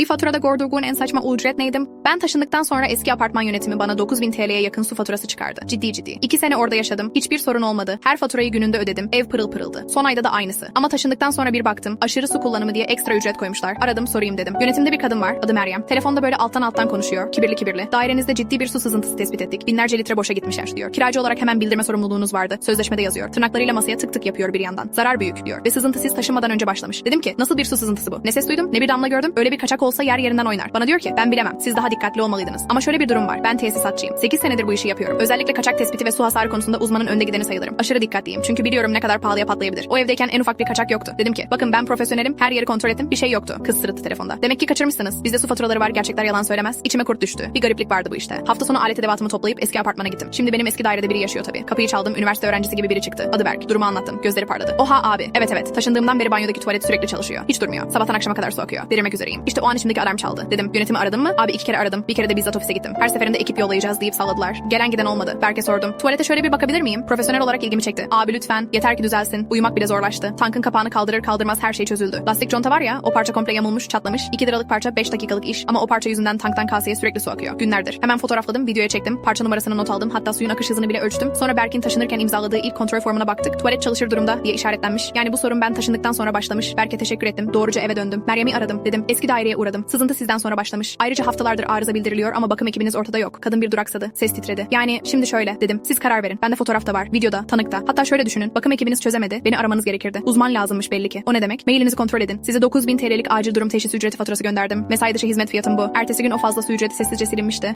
Bir faturada Gordurgun en saçma ücret neydim? Ben taşındıktan sonra eski apartman yönetimi bana 9000 TL'ye yakın su faturası çıkardı. Ciddi ciddi. İki sene orada yaşadım. Hiçbir sorun olmadı. Her faturayı gününde ödedim. Ev pırıl pırıldı. Son ayda da aynısı. Ama taşındıktan sonra bir baktım. Aşırı su kullanımı diye ekstra ücret koymuşlar. Aradım sorayım dedim. Yönetimde bir kadın var. Adı Meryem. Telefonda böyle alttan alttan konuşuyor. Kibirli kibirli. Dairenizde ciddi bir su sızıntısı tespit ettik. Binlerce litre boşa gitmişler diyor. Kiracı olarak hemen bildirme sorumluluğunuz vardı. Sözleşmede yazıyor. Tırnaklarıyla masaya tık tık yapıyor bir yandan. Zarar büyük diyor. Ve sızıntı siz taşınmadan önce başlamış. Dedim ki nasıl bir su sızıntısı bu? Ne ses duydum ne bir damla gördüm. Öyle bir kaçak olsa yer yerinden oynar. Bana diyor ki ben bilemem. Siz daha dikkatli olmalıydınız. Ama şöyle bir durum var. Ben tesisatçıyım. 8 senedir bu işi yapıyorum. Özellikle kaçak tespiti ve su hasarı konusunda uzmanın önde gideni sayılırım. Aşırı dikkatliyim. Çünkü biliyorum ne kadar pahalıya patlayabilir. O evdeyken en ufak bir kaçak yoktu. Dedim ki bakın ben profesyonelim. Her yeri kontrol ettim. Bir şey yoktu. Kız sırıttı telefonda. Demek ki kaçırmışsınız. Bizde su faturaları var. Gerçekler yalan söylemez. İçime kurt düştü. Bir gariplik vardı bu işte. Hafta sonu alet edevatımı toplayıp eski apartmana gittim. Şimdi benim eski dairede biri yaşıyor tabii. Kapıyı çaldım. Üniversite öğrencisi gibi biri çıktı. Adı Berk. Durumu anlattım. Gözleri parladı. Oha abi. Evet evet. Taşındığımdan beri banyodaki tuvalet sürekli çalışıyor. Hiç durmuyor. Sabahtan akşama kadar su akıyor. Delirmek üzereyim. İşte o an içimdeki alarm çaldı. Dedim yönetimi aradım mı? Abi iki kere aradım. Bir kere de bizzat ofise gittim. Her seferinde ekip yollayacağız deyip salladılar. Gelen giden olmadı. Berk'e sordum. Tuvalete şöyle bir bakabilir miyim? Profesyonel olarak ilgimi çekti. Abi lütfen. Yeter ki düzelsin. Uyumak bile zorlaştı. Tankın kapağını kaldırır kaldırmaz her şey çözüldü. Lastik conta var ya o parça komple yamulmuş çatlamış. 2 liralık parça 5 dakikalık iş. Ama o parça yüzünden tanktan kaseye sürekli su akıyor. Günlerdir. Hemen fotoğrafladım, videoya çektim. Parça numarasını not aldım. Hatta suyun akış hızını bile ölçtüm. Sonra Berk'in taşınırken imzaladığı ilk kontrol formuna baktık. Tuvalet çalışır durumda diye işaretlenmiş. Yani bu sorun ben taşındıktan sonra başlamış. Berk'e teşekkür ettim. Doğruca eve döndüm. Meryem'i aradım. Dedim eski daireye uğradım. Sızıntı sizden sonra başlamış. Ayrıca haftalardır arıza bildiriliyor ama bakım ekibiniz ortada yok. Kadın bir duraksadı. Ses titredi. Yani şimdi şöyle dedim. Siz karar verin. Bende fotoğrafta var. Videoda, tanıkta. Hatta şöyle düşünün. Bakım ekibiniz çözemedi. Beni aramanız gerekirdi. Uzman lazımmış belli ki. O ne demek? Mailinizi kontrol edin. Size 9000 TL'lik acil durum teşhis ücreti faturası gönderdim. Mesai dışı hizmet fiyatım bu. Ertesi gün o fazla su ücreti sessizce silinmişti.